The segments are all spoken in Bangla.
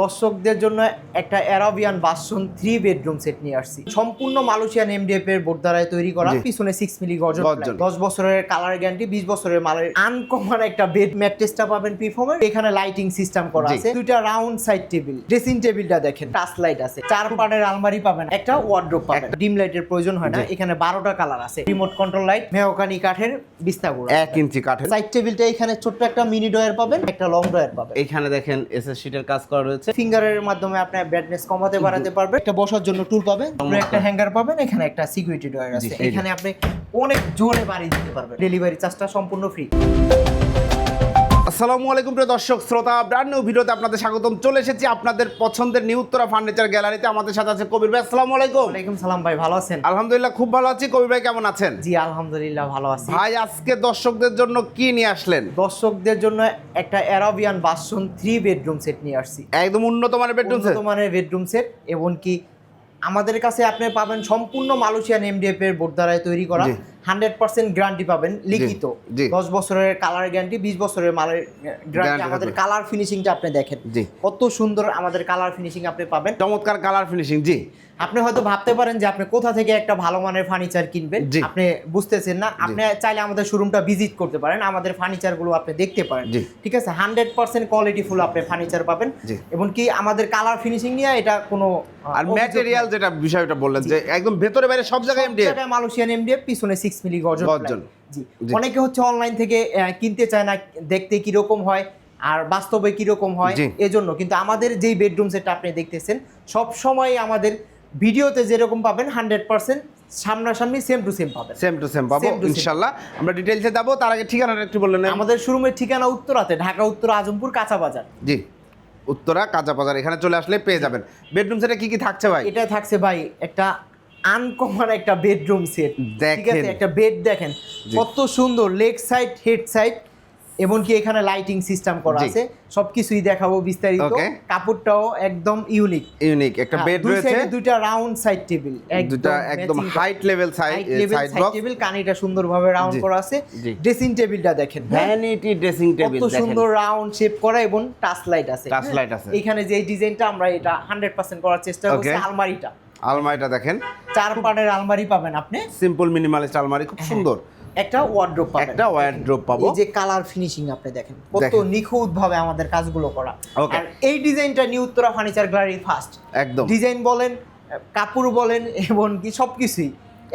দর্শকদের জন্য একটা অ্যারাবিয়ান বাসন থ্রি বেডরুম সেট নিয়ে আসছি। সম্পূর্ণ মালয়েশিয়ান এমডিএফ এর বোর্ড দ্বারায় তৈরি করা পিছনে সিক্স মিলি গর্জন গর্জন। দশ বছরের কালার গ্যারান্টি বিশ বছরের মালের আনকমন একটা বেড ম্যাট্রেসটা পাবেন পিফর্মের এখানে লাইটিং সিস্টেম করা। আছে। দুইটা রাউন্ড সাইড টেবিল ড্রেসিং টেবিলটা দেখেন টাচ লাইট আছে। চার পাটের আলমারি পাবেন একটা ওয়ার্ড্রোপ পাবেন। ডিম লাইটের প্রয়োজন হয় না এখানে বারোটা কালার আছে। রিমোট কন্ট্রোল লাইট মেহকানি কাঠের বিস্তাগুলো এক ইঞ্চি কাঠের। সাইড টেবিলটা এখানে ছোট্ট একটা মিনি ডয়ার পাবেন একটা লং ডয়ার পাবেন। এখানে দেখেন এসএস শিটের কাজ করা রয়েছে। ফিঙ্গারের মাধ্যমে আপনি ব্যাডনেস কমাতে বাড়াতে পারবেন। একটা বসার জন্য টুল পাবেন। একটা হ্যাঙ্গার পাবেন এখানে একটা সিকিউরিটি ডয়ার আছে। এখানে আপনি অনেক জোরে বাড়ি দিতে পারবেন। ডেলিভারি চার্জটা সম্পূর্ণ ফ্রি আসসালামু আলাইকুম প্রিয় দর্শক শ্রোতা ব্র্যান্ড নিউ ভিডিওতে আপনাদের স্বাগতম। চলে এসেছি আপনাদের পছন্দের নিউ উত্তরা ফার্নিচার গ্যালারিতে আমাদের সাথে আছে কবির ভাই আসসালামু আলাইকুম। ওয়ালাইকুম সালাম ভাই ভালো আছেন? আলহামদুলিল্লাহ খুব ভালো আছি। কবির ভাই কেমন আছেন? জি আলহামদুলিল্লাহ ভালো আছি। ভাই আজকে দর্শকদের জন্য কি নিয়ে আসলেন? দর্শকদের জন্য একটা অ্যারাবিয়ান বাসন থ্রি বেডরুম সেট নিয়ে আসছি। একদম উন্নত মানের বেডরুম সেট উন্নত মানের বেডরুম সেট এবং কি আমাদের কাছে আপনি পাবেন সম্পূর্ণ মালয়েশিয়ান এমডিএফ এর বোর্ড দ্বারায় তৈরি করা। হান্ড্রেড পার্সেন্ট গ্যারান্টি পাবেন লিখিত। দশ বছরের কালার গ্যারান্টি বিশ বছরের মালের গ্যারান্টি আমাদের কালার ফিনিশিংটা আপনি দেখেন। কত সুন্দর আমাদের কালার ফিনিশিং আপনি পাবেন। চমৎকার কালার ফিনিশিং জি। আপনি হয়তো ভাবতে পারেন যে আপনি কোথা থেকে একটা ভালো মানের ফার্নিচার কিনবেন। আপনি বুঝতেছেন না। আপনি চাইলে আমাদের শোরুমটা ভিজিট করতে পারেন। আমাদের ফার্নিচারগুলো আপনি দেখতে পারেন। ঠিক আছে? হান্ড্রেড পার্সেন্ট কোয়ালিটি ফুল আপনি ফার্নিচার পাবেন। এবং কি আমাদের কালার ফিনিশিং নিয়ে এটা কোনো আর ম্যাটেরিয়াল যেটা বিষয়টা বললেন যে একদম ভেতরে বাইরে সব জায়গায় এমডিএফ মালয়েশিয়ান এমডিএফ পিছনে সিক্স মিলি গর্জন গর্জন। জি। অনেকে হচ্ছে অনলাইন থেকে কিনতে চায় না দেখতে কীরকম হয় আর বাস্তবে কীরকম হয় এজন্য। কিন্তু আমাদের যেই বেডরুম সেটটা আপনি দেখতেছেন সব সময় আমাদের ভিডিওতে যেরকম পাবেন হান্ড্রেড পার্সেন্ট সামনাসামনি সেম টু সেম পাবেন। সেম টু সেম পাবো. ইনশাল্লাহ আমরা ডিটেলসে যাব তার আগে ঠিকানাটা একটু বললেন আমাদের শোরুমের ঠিকানা উত্তরাতে ঢাকা উত্তর আজমপুর কাঁচা বাজার। জি। উত্তরা কাঁচা বাজার। এখানে চলে আসলে পেয়ে যাবেন। বেডরুম সেটা কি কি থাকছে ভাই? এটা থাকছে ভাই একটা আনকমন একটা বেডরুম সেট ঠিক আছে? একটা বেড দেখেন। কত সুন্দর। লেগ সাইড হেড সাইড এমনকি এখানে লাইটিং সিস্টেম করা আছে। সবকিছুই দেখাবো বিস্তারিত। কাপড়টাও একদম ইউনিক ইউনিক একটা বেড রয়েছে। দুইটা রাউন্ড সাইড টেবিল দুটা একদম height level side side table কানিটা সুন্দরভাবে রাউন্ড করা আছে। ড্রেসিং টেবিলটা দেখেন হ্যাঁ? ভ্যানিটি ড্রেসিং টেবিল কত সুন্দর রাউন্ড শেপ করা এবং টাচ লাইট আছে Touch লাইট আছে। এখানে যে ডিজাইনটা আমরা এটা হান্ড্রেড পার্সেন্ট করার চেষ্টা করছি আলমারিটা। আলমারিটা দেখেন। চার পাটের আলমারি পাবেন আপনি। সিম্পল মিনিমালিস্ট আলমারি খুব সুন্দর। একটা ওয়ার্ড্রোপ পাবেন। একটা ওয়ার্ড্রোব পাবো। এই যে কালার ফিনিশিং আপনি দেখেন কত। নিখুঁত ভাবে আমাদের কাজগুলো করা. আর এই ডিজাইনটা new Uttara furniture gallery first একদম। ডিজাইন বলেন কাপড় বলেন এবং কি সবকিছুই।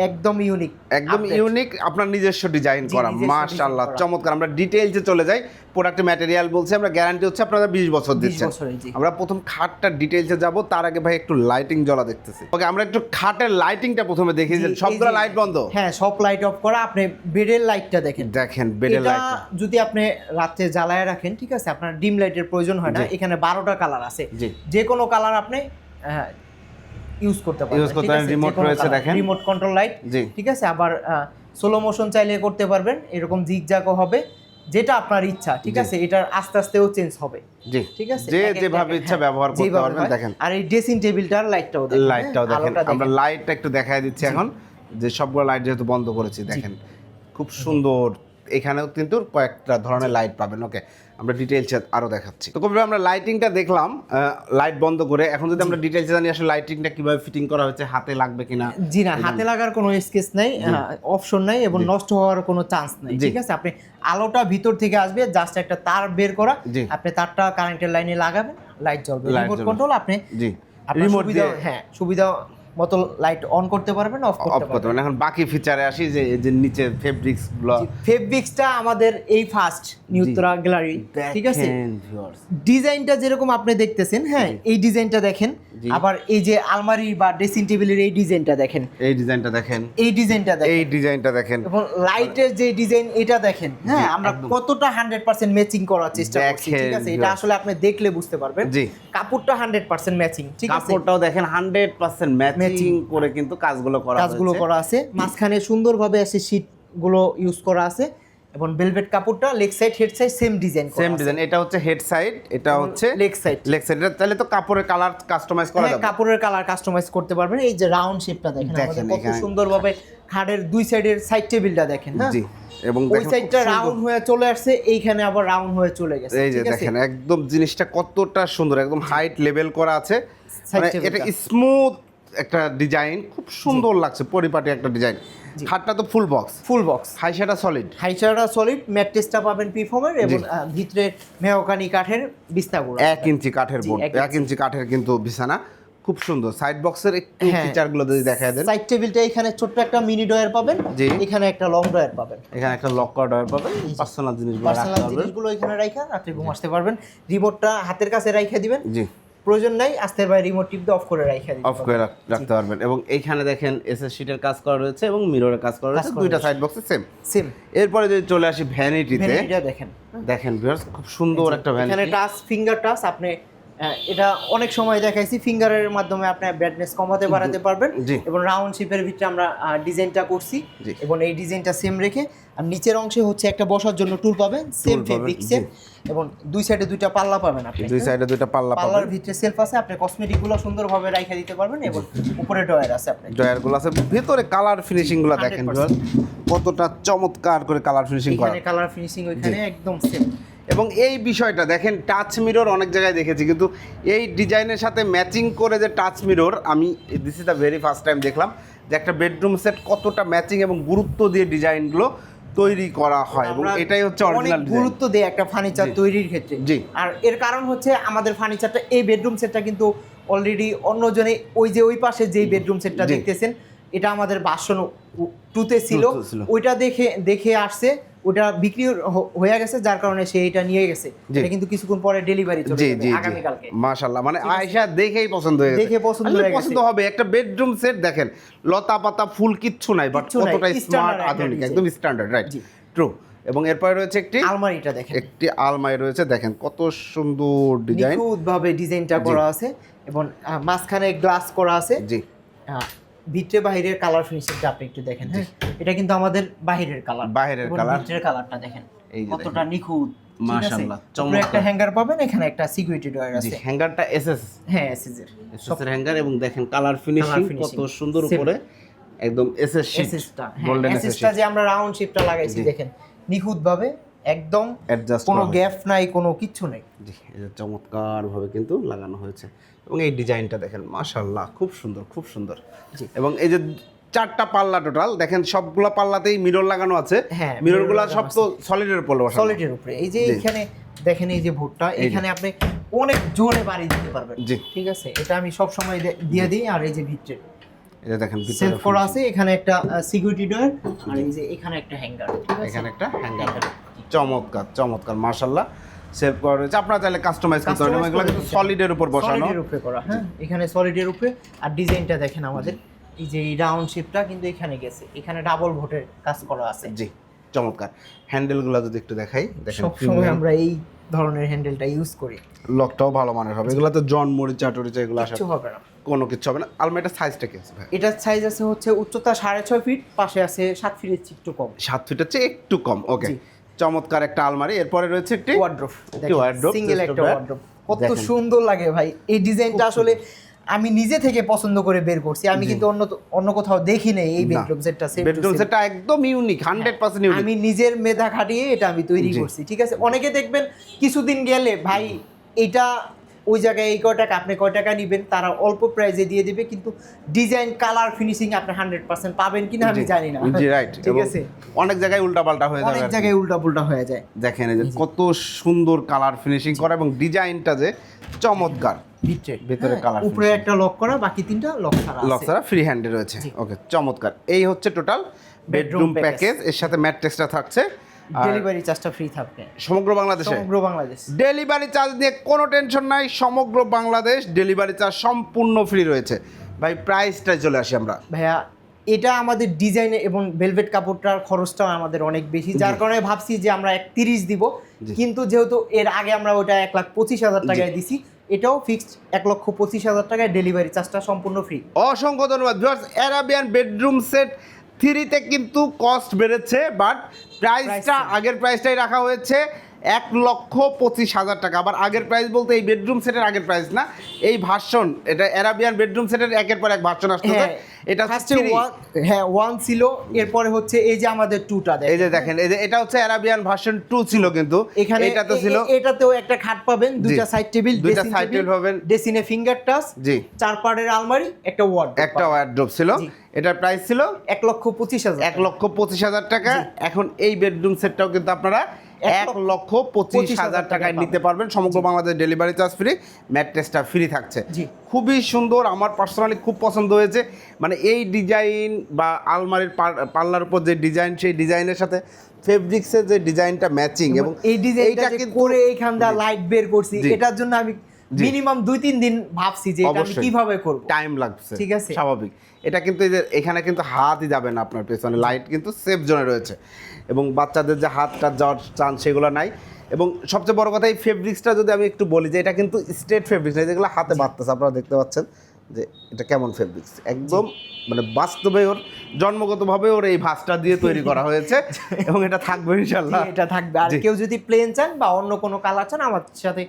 একদম ইউনিক একদম ইউনিক আপনার নিজস্ব ডিজাইন করা মাশাআল্লাহ চমৎকার। আমরা ডিটেইলসে চলে যাই। প্রোডাক্টের ম্যাটেরিয়াল বলছি আমরা গ্যারান্টি হচ্ছে আপনারা 20 বছর দিচ্ছেন আমরা প্রথম খাটটা ডিটেইলসে যাব তার আগে ভাই একটু লাইটিং জ্বলা দেখতেছি। ওকে আমরা একটু খাটের লাইটিংটা প্রথমে দেখি যে সবগুলো লাইট বন্ধ? হ্যাঁ সব লাইট অফ করা। আপনি বেডের লাইটটা দেখেন। দেখেন বেডের লাইট যদি আপনি রাত্রে জ্বালায় রাখেন ঠিক আছে আপনার ডিম লাইটের প্রয়োজন হয় না। এখানে বারোটা কালার আছে। যে কোনো কালার আপনি ইউজ করতে পারবেন Use করতে পারেন, remote রয়েছে দেখেন। Remote control light. ঠিক আছে? আবার সোলো মোশন চাইলে করতে পারবেন এরকম জিগজাগও হবে যেটা আপনার ইচ্ছা ঠিক আছে? এটার আস্তে আস্তেও চেঞ্জ হবে জি। ঠিক আছে? যে যেভাবে ইচ্ছা হ্যাঁ, ব্যবহার করতে পারবেন দেখেন। আর এই ড্রেসিং টেবিলটার লাইটটাও দেখেন লাইটটাও হ্যাঁ, দেখেন। আমরা লাইটটা একটু দেখাই দিচ্ছি এখন যে সবগুলো লাইট যেহেতু বন্ধ করেছি দেখেন। খুব সুন্দর। এখানেও কিন্তু কয়েকটা ধরনের লাইট পাবেন ওকে আমরা ডিটেলসে আরও দেখাচ্ছি। তো কবি আমরা লাইটিংটা দেখলাম লাইট বন্ধ করে। এখন যদি আমরা ডিটেলসে জানি আসলে লাইটিংটা কীভাবে ফিটিং করা হয়েছে হাতে লাগবে কিনা? জি না হাতে লাগার কোনো স্কেচ নাই অপশন নাই এবং নষ্ট হওয়ার কোনো চান্স নাই ঠিক আছে? আপনি আলোটা ভিতর থেকে আসবে জাস্ট একটা তার বের করা আপনি তারটা কারেন্টের লাইনে লাগাবেন লাইট জ্বলবে। রিমোট কন্ট্রোল আপনি জি। রিমোট হ্যাঁ সুবিধা মতো লাইট অন করতে পারবেন অফ করতে পারবেন। এখন বাকি ফিচারে আসি যে এই যে নিচে ফেব্রিক্সগুলো ফেব্রিক্সটা আমাদের এই ফার্স্ট নিউত্রা গ্যালারি ঠিক আছে। ডিজাইনটা যেরকম আপনি দেখতেছেন হ্যাঁ এই ডিজাইনটা দেখেন। আবার এই যে আলমারি বা ড্রেসিং টেবিলের এই ডিজাইনটা দেখেন। এই ডিজাইনটা দেখেন। এই ডিজাইনটা দেখেন। এই ডিজাইনটা দেখেন। এবং লাইটের যে ডিজাইন এটা দেখেন হ্যাঁ আমরা কতটা হান্ড্রেড পার্সেন্ট ম্যাচিং করার চেষ্টা করছি ঠিক আছে? এটা আসলে আপনি দেখলে বুঝতে পারবেন। জি। কাপড়টা হান্ড্রেড পার্সেন্ট ম্যাচিং ঠিক আছে? কাপড়টাও দেখেন হান্ড্রেড পার্সেন্ট ম্যাচিং করে কিন্তু কাজগুলো করা কাজগুলো করা আছে। মাঝখানে সুন্দরভাবে আছে গুলো ইউজ করা আছে। এবং ভেলভেট কাপড়টা leg side head side same design same design এটা হচ্ছে হেড সাইড এটা হচ্ছে লেগ সাইড লেগ সাইড এটা তাহলে তো কাপড়ের কালার কাস্টমাইজ করা হ্যাঁ যাবে। কাপড়ের কালার কাস্টমাইজ করতে পারবেন। এই যে রাউন্ড শেপটা দেখেন আমাদের কত সুন্দরভাবে খাটের দুই সাইডের সাইড টেবিলটা দেখেন হ্যাঁ? জি। এবং ওই সাইডটা রাউন্ড হয়ে চলে আসছে এইখানে আবার রাউন্ড হয়ে চলে গেছে এই যে দেখেন একদম জিনিসটা কতটা সুন্দর একদম হাইট লেভেল করা আছে। মানে এটা স্মুথ একটা ডিজাইন খুব সুন্দর লাগছে পরিপাটি একটা ডিজাইন। খাটটা তো ফুল বক্স ফুল বক্স হাইসাটা সলিড হাইচারা সলিড ম্যাট্রেসটা পাবেন পিফর্মের এবং ভিতরে মেহকানি কাঠের বিস্তাগুলো এক ইঞ্চি কাঠের বোর্ড এক ইঞ্চি কাঠের কিন্তু বিছানা। খুব সুন্দর। সাইড বক্সের একটু হ্যাঁ। ফিচারগুলো যদি দেখায় দেন। সাইড টেবিলটা এখানে ছোট্ট একটা মিনি ডয়ার পাবেন। এখানে একটা লং ডয়ার পাবেন। এখানে একটা লক করা ডয়ার পাবেন। পার্সোনাল জিনিসগুলো পার্সোনাল জিনিসগুলো এখানে রাইখা রাত্রে ঘুম আসতে পারবেন। রিমোটটা হাতের কাছে রাইখা দিবেন। জি। প্রয়োজন নাই আস্তে ভাই রিমোট টিপ দিয়ে অফ করে রাখা অফ করে রাখতে পারবেন। এবং এইখানে দেখেন এসএস শিটের কাজ করা রয়েছে এবং মিররের কাজ করা রয়েছে। দুইটা সাইড বক্সে সেম সেম এরপরে যদি চলে আসি ভ্যানিটিতে ভ্যানিটিটা দেখেন। দেখেন ভিউয়ার্স খুব সুন্দর একটা ভ্যানিটি এখানে টাচ ফিঙ্গার টাচ আপনি এটা অনেক সময় দেখাইছি ফিঙ্গারের মাধ্যমে আপনি ব্যাডনেস কমাতে বাড়াতে পারবেন এবং রাউন্ড শেপের ভিতরে আমরা ডিজাইনটা করছি এবং এই ডিজাইনটা সেম রেখে আর নিচের অংশে হচ্ছে একটা বসার জন্য টুল পাবেন সেম ফেব্রিক। সেম এবং দুই সাইডে দুইটা পাল্লা পাবেন আপনি দুই সাইডে দুইটা পাল্লা পাবেন। পাল্লার ভিতরে সেলফ আছে আপনি কসমেটিকগুলো সুন্দরভাবে রাইখা দিতে পারবেন এবং উপরে ডয়ার আছে আপনি ডয়ারগুলো আছে। ভিতরে কালার ফিনিশিংগুলো দেখেন কতটা চমৎকার করে কালার ফিনিশিং করা। এখানে কালার ফিনিশিং ওইখানে একদম সেম এবং এই বিষয়টা দেখেন টাচ মিরর অনেক জায়গায় দেখেছি কিন্তু এই ডিজাইনের সাথে ম্যাচিং করে যে টাচ মিরর আমি this is the very first time দেখলাম যে একটা বেডরুম সেট কতটা ম্যাচিং এবং গুরুত্ব দিয়ে ডিজাইনগুলো তৈরি করা হয় এবং এটাই হচ্ছে অরিজিনাল গুরুত্ব দেই একটা ফার্নিচার তৈরির ক্ষেত্রে। জি। আর এর কারণ হচ্ছে আমাদের ফার্নিচারটা এই বেডরুম সেটটা কিন্তু অলরেডি অন্যজনে ওই যে ওই পাশে যেই বেডরুম সেটটা দেখতেছেন এটা আমাদের বাসন টুতে ছিল। ওইটা দেখে দেখে আসছে। ওটা বিক্রি হয়ে গেছে যার কারণে সে এটা নিয়ে গেছে। এটা কিন্তু কিছুক্ষণ পরে ডেলিভারি চলে যাবে জি আগামীকালকে। মাশাল্লাহ মানে আয়সা দেখেই পছন্দ হয়ে গেছে। দেখে পছন্দ হয়ে গেছে। পছন্দ হবে একটা বেডরুম সেট দেখেন লতা পাতা ফুল কিচ্ছু নাই বাট কতটা স্মার্ট আধুনিক একদম স্ট্যান্ডার্ড রাইট জি। ট্রু এবং এরপরে রয়েছে একটি আলমারিটা দেখেন। একটি আলমারি রয়েছে দেখেন কত সুন্দর ডিজাইন নিখুঁতভাবে ডিজাইনটা করা আছে এবং মাঝখানে গ্লাস করা আছে। জি। আহ, ভিতরে বাহিরের কালার ফিনিশিংটা আপনি একটু দেখেন হ্যাঁ এটা কিন্তু আমাদের বাহিরের কালার বাহিরের colour। ভিতরের কালারটা দেখেন এই যে কতটা নিখুঁত মাশাআল্লাহ, চমৎকার। একটা হ্যাঙ্গার পাবেন এখানে একটা সিকিউরিটি ডয়ার আছে হ্যাঙ্গারটা এসএস হ্যাঁ এসএসের এসএস এর হ্যাঙ্গার এবং দেখেন কালার ফিনিশিং কত সুন্দর উপরে একদম এসএস শীট এসএসটা গোল্ডেন হ্যাঁ এসএস এসএসটা যে আমরা রাউন্ড শেপটা লাগাইছি। দেখেন নিখুঁতভাবে একদম কোনো গ্যাপ নাই কোনো কিছু নেই জি চমৎকার ভাবে কিন্তু লাগানো হয়েছে এবং এই ডিজাইনটা দেখেন মাশাআল্লাহ খুব সুন্দর খুব সুন্দর। এবং এই যে চারটা পাল্লা টোটাল দেখেন সবগুলা পাল্লাতেই মিরর লাগানো আছে। হ্যাঁ, মিররগুলা সব তো সলিডের উপর সলিডের উপরে। এই যে এখানে দেখেন এই যে ভুট্টা এখানে আপনি অনেক জোরে বাড়ি দিতে পারবেন। জি। ঠিক আছে? এটা আমি সব সময় দিয়ে দিই আর এই যে ভিতরে। যে দেখেন ভিতরে সেলফ করা আছে এখানে একটা সিকিউরিটি ডোর আর এই যে এখানে একটা হ্যাঙ্গার এখানে একটা হ্যাঙ্গার চমৎকার চমৎকার মাশাআল্লাহ। সেভ করা রয়েছে। আপনারা চাইলে কাস্টমাইজ করতে পারেন। এগুলো কিন্তু নিতে সলিডের উপর বসানো। সলিডের উপরে করা। হ্যাঁ এখানে সলিডের উপরে। আর ডিজাইনটা দেখেন আমাদের। এই যে এই রাউন্ড শেপটা কিন্তু এখানে গেছে। এখানে ডাবল ভোটের কাজ করা আছে। জি চমৎকার। হ্যান্ডেলগুলো যদি একটু দেখাই দেখেন সব সময় আমরা এই ধরনের হ্যান্ডেলটা ইউজ করি। লকটাও ভালো মানের হবে। এগুলো তো জন মরিচা টরিচা এগুলো আসা কিছু হবে না। কোনো কিছু হবে না। আলমারিটার সাইজটা কি আছে ভাই? এটার সাইজ আছে হচ্ছে উচ্চতা সাড়ে ছয় ফিট পাশে আছে সাত ফিটের একটু কম। সাত ফিটের চেয়ে একটু কম ওকে। চমৎকার একটা আলমারি। এরপরে রয়েছে একটি ওয়ার্ড্রোপ একটি ওয়ার্ড্রোফ সিঙ্গেল একটা ওয়ার্ড্রোফ ওয়ার্ড্রোপ কত সুন্দর লাগে ভাই। এই ডিজাইনটা আসলে আমি নিজে থেকে পছন্দ করে বের করছি। আমি কিন্তু অন্য অন্য কোথাও দেখি নাই এই। বেডরুম সেটটা বেডরুম সেটটা একদম ইউনিক হান্ড্রেড পার্সেন্ট ইউনিক আমি নিজের মেধা খাটিয়ে এটা আমি তৈরি করছি ঠিক আছে? অনেকে দেখবেন কিছুদিন গেলে ভাই এটা ওই জায়গায় এই কয় টাকা আপনি কয় টাকা নেবেন তারা অল্প প্রাইসে দিয়ে দিবে কিন্তু ডিজাইন কালার ফিনিশিং আপনি হান্ড্রেড পার্সেন্ট পাবেন কিনা আমি জানি না। জি রাইট ঠিক আছে? অনেক জায়গায় উল্টাপাল্টা হয়ে যাবে অনেক জায়গায় উল্টা পুল্টা হয়ে যায়। দেখেন যে কত সুন্দর কালার ফিনিশিং করা এবং ডিজাইনটা যে চমৎকার। ভিতরে ভেতরে হ্যাঁ, উপরে একটা লক করা বাকি তিনটা লক ছাড়া লক ছাড়া ফ্রি হ্যান্ডে রয়েছে। ওকে চমৎকার। এই হচ্ছে টোটাল বেডরুম প্যাকেজ এর সাথে ম্যাট্রেসটা থাকছে। ডেলিভারি চার্জটা ফ্রি থাকবে। সমগ্র বাংলাদেশে? সমগ্র বাংলাদেশ। ডেলিভারি চার্জ নিয়ে কোনো টেনশন নাই সমগ্র বাংলাদেশ ডেলিভারি চার্জ সম্পূর্ণ ফ্রি রয়েছে। ভাই প্রাইসটাই চলে আসি আমরা। ভাইয়া এটা আমাদের ডিজাইনে এবং ভেলভেট কাপড়টার খরচটাও আমাদের অনেক বেশি। যার কারণে ভাবছি যে আমরা এক তিরিশ দিব কিন্তু যেহেতু এর আগে আমরা ওটা এক লাখ পঁচিশ হাজার টাকায় দিছি এটাও ফিক্সড এক লক্ষ পঁচিশ হাজার টাকায় ডেলিভারি চার্জটা সম্পূর্ণ ফ্রি অসংখ্য ধন্যবাদ। অ্যারাবিয়ান বেডরুম সেট থ্রিতে কিন্তু কস্ট বেড়েছে বাট প্রাইসটা আগের প্রাইসটাই রাখা হয়েছে। এক লক্ষ পঁচিশ হাজার টাকা। আবার আগের প্রাইস বলতে এই বেডরুম সেটের আগের প্রাইস না? এই ভার্সন এটা অ্যারাবিয়ান বেডরুম সেটের একের পর এক ভার্সন আসতেছে হ্যাঁ এটা ফার্স্টে হচ্ছে হ্যাঁ ওয়ান ছিল এরপরে হচ্ছে এই যে আমাদের টুটা এই যে দেখেন। এই যে এটা হচ্ছে অ্যারাবিয়ান ভার্সন টু ছিল কিন্তু। এখানে এটা তো ছিল এটাতেও একটা খাট পাবেন দুইটা সাইড টেবিল দুইটা সাইড টেবিল পাবেন। ডেসিনে ফিঙ্গার টাচ জি। চার পাড়ের আলমারি একটা ওয়ার্ড একটা ওয়ার্ড্রোপ ছিল। এটার প্রাইস ছিল এক লক্ষ পঁচিশ হাজার এক লক্ষ পঁচিশ হাজার টাকা। এখন এই বেডরুম সেটটাও কিন্তু আপনারা এক লক্ষ পঁচিশ হাজার টাকায় নিতে পারবেন। সমগ্র বাংলাদেশ ডেলিভারি চার্জ ফ্রি ম্যাট্রেসটা ফ্রি থাকছে। খুবই সুন্দর আমার পার্সোনালি খুব পছন্দ হয়েছে। মানে এই ডিজাইন বা আলমারির পাল্লার উপর যে ডিজাইন সেই ডিজাইনের সাথে ফেব্রিক্সের যে ডিজাইনটা ম্যাচিং এবং এই ডিজাইনটা করে এইখান লাইট বের করছি। এটার জন্য আমি। মিনিমাম দুই তিন দিন ভাবছি যে আমি কীভাবে করব। টাইম লাগছে। ঠিক আছে। স্বাভাবিক। এটা কিন্তু এই যে এখানে কিন্তু হাতই যাবে না আপনার পেছনে। লাইট কিন্তু সেফ জোনে রয়েছে। এবং বাচ্চাদের যে হাতটা যাওয়ার চান্স সেগুলো নাই। এবং সবচেয়ে বড় কথা এই ফেব্রিক্সটা যদি আমি একটু বলি যে এটা কিন্তু স্ট্রেট ফেব্রিক্স না যেগুলো হাতে বাঁধতেছে। আপনারা দেখতে পাচ্ছেন যে এটা কেমন ফেব্রিক্স একদম মানে বাস্তবে ওর জন্মগতভাবে ওর এই ভাঁজটা দিয়ে তৈরি করা হয়েছে। এবং এটা থাকবে ইনশাল্লাহ এটা থাকবে। আর কেউ যদি প্লেন চান বা অন্য কোনো কালার চান আমার সাথে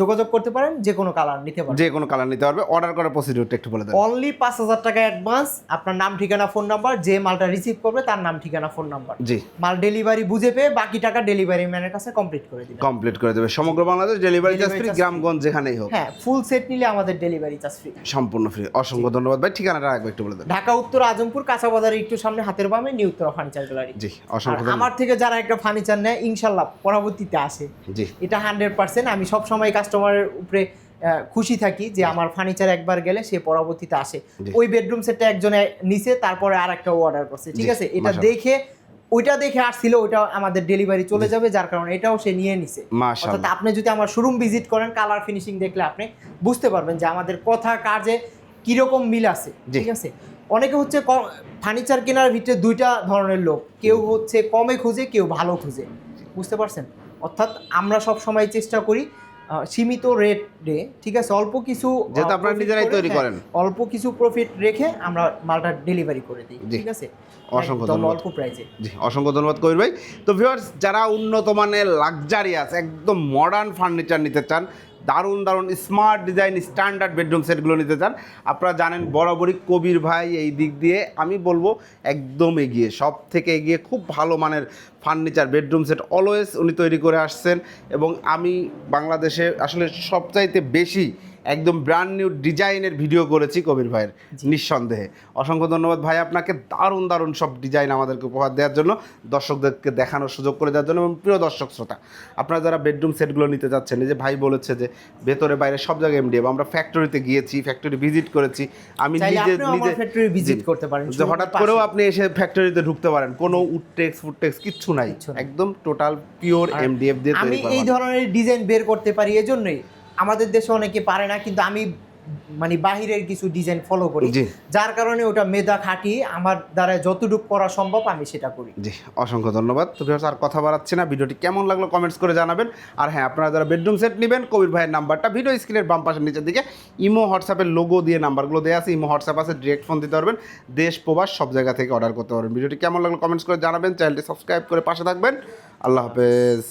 যোগাযোগ করতে পারেন যে কোনো কালার নিতে পারেন। যে কোনো কালার নিতে পারবে অর্ডার করার প্রসিডিউরটা একটু বলে দেন। অনলি পাঁচ হাজার টাকা অ্যাডভান্স আপনার নাম ঠিকানা ফোন নাম্বার যে মালটা রিসিভ করবে তার নাম ঠিকানা ফোন নাম্বার জি। মাল ডেলিভারি বুঝে পেয়ে বাকি টাকা ডেলিভারি ম্যানের কাছে কমপ্লিট করে দিবেন। কমপ্লিট করে দেবে। সমগ্র বাংলাদেশ ডেলিভারি চার্জ ফ্রি গ্রামগঞ্জ যেখানেই হোক। হ্যাঁ ফুল সেট নিলে আমাদের ডেলিভারি চার্জ ফ্রি সম্পূর্ণ ফ্রি অসংখ্য ধন্যবাদ। ভাই ঠিকানাটা একবার একটু বলে দেন। ঢাকা উত্তর আজমপুর কাঁচা বাজারের একটু সামনে হাতের বামে নিউ উত্তরা ফার্নিচার গ্যালারি জি অসংখ্য ধন্যবাদ। আমার থেকে যারা একটা ফার্নিচার নেয় ইনশাল্লাহ পরবর্তীতে আসে। জি। এটা হান্ড্রেড পার্সেন্ট আমি সব সময় কাস্টমারের উপরে খুশি থাকি যে আমার ফার্নিচার একবার গেলে সে পরবর্তীতে আসে। ওই বেডরুম সেটটা একজনে নিছে তারপরে আর একটা অর্ডার করছে ঠিক আছে? এটা দেখে ওইটা দেখে আসছিল ওইটা আমাদের ডেলিভারি চলে যাবে যার কারণে এটাও সে নিয়ে নিছে। অর্থাৎ আপনি যদি আমার শোরুম ভিজিট করেন কালার ফিনিশিং দেখলে আপনি বুঝতে পারবেন যে আমাদের কথা কাজে কীরকম মিল আছে ঠিক আছে? অনেকে হচ্ছে ফার্নিচার কেনার ভিতরে দুইটা ধরনের লোক। কেউ হচ্ছে কমে খুঁজে কেউ ভালো খুঁজে। বুঝতে পারছেন? অর্থাৎ আমরা সব সময় চেষ্টা করি সীমিত রেটে ঠিক আছে? অল্প কিছু যেটা আপনারা নিজেরাই তৈরি হ্যাঁ, করেন। অল্প কিছু প্রফিট রেখে আমরা মালটা ডেলিভারি করে দিই ঠিক আছে? অসংখ্য ধন্যবাদ। অল্প প্রাইসে জি অসংখ্য ধন্যবাদ কবির ভাই। তো ভিউয়ার্স যারা উন্নত মানের লাক্সারিয়াস একদম মডার্ন ফার্নিচার নিতে চান দারুণ দারুণ স্মার্ট ডিজাইন স্ট্যান্ডার্ড বেডরুম সেটগুলো নিতে চান। আপনারা জানেন বরাবরই কবির ভাই এই দিক দিয়ে। আমি বলব একদম এগিয়ে সব থেকে এগিয়ে খুব ভালো মানের ফার্নিচার বেডরুম সেট অলওয়েজ উনি তৈরি করে আসছেন। এবং আমি বাংলাদেশে আসলে সবচাইতে বেশি একদম ব্র্যান্ড নিউ ডিজাইনের ভিডিও করেছি কবির ভাইয়ের নিঃসন্দেহে। অসংখ্য ধন্যবাদ ভাই আপনাকে দারুণ দারুণ সব ডিজাইন আমাদেরকে উপহার দেওয়ার জন্য দর্শকদেরকে দেখানোর সুযোগ করে দেওয়ার জন্য এবং প্রিয় দর্শক শ্রোতা আপনারা যারা বেডরুম সেটগুলো নিতে যাচ্ছেন এই যে ভাই বলেছে যে ভেতরে বাইরে সব জায়গায় এমডিএফ আমরা ফ্যাক্টরিতে গিয়েছি ফ্যাক্টরি ভিজিট করেছি আমি নিজে নিজে ফ্যাক্টরি ভিজিট করতে পারেন হঠাৎ করেও আপনি এসে ফ্যাক্টরিতে ঢুকতে পারেন কোনো উডটেক্স ফুডটেক্স কিচ্ছু নাই কিচ্ছু নাই। একদম টোটাল পিওর এমডিএফ দিয়ে আমি তৈরি করা এই ধরনের ডিজাইন বের করতে পারি এজন্যই আমাদের দেশে অনেকে পারে না কিন্তু আমি মানে বাহিরের কিছু ডিজাইন ফলো করি। যার কারণে ওটা মেধা খাটিয়ে আমার দ্বারা যতটুকু করা সম্ভব আমি সেটা করি। জি অসংখ্য ধন্যবাদ। তো ভিউয়ার্স আর কথা বাড়াচ্ছি না। ভিডিওটি কেমন লাগল কমেন্টস করে জানাবেন। আর হ্যাঁ আপনারা যারা বেডরুম সেট নেবেন কবির ভাইয়ের নাম্বারটা ভিডিও স্ক্রিনের বাম পাশের নিচের দিকে ইমো হোয়াটসঅ্যাপের লোগো দিয়ে নাম্বারগুলো দেওয়া আছে। ইমো হোয়াটসঅ্যাপ আছে ডিরেক্ট ফোন দিতে পারবেন। দেশ প্রবাস সব জায়গা থেকে অর্ডার করতে পারবেন। ভিডিওটি কেমন লাগল কমেন্টস করে জানাবেন। চ্যানেলটি সাবস্ক্রাইব করে পাশে থাকবেন। আল্লাহ হাফেজ।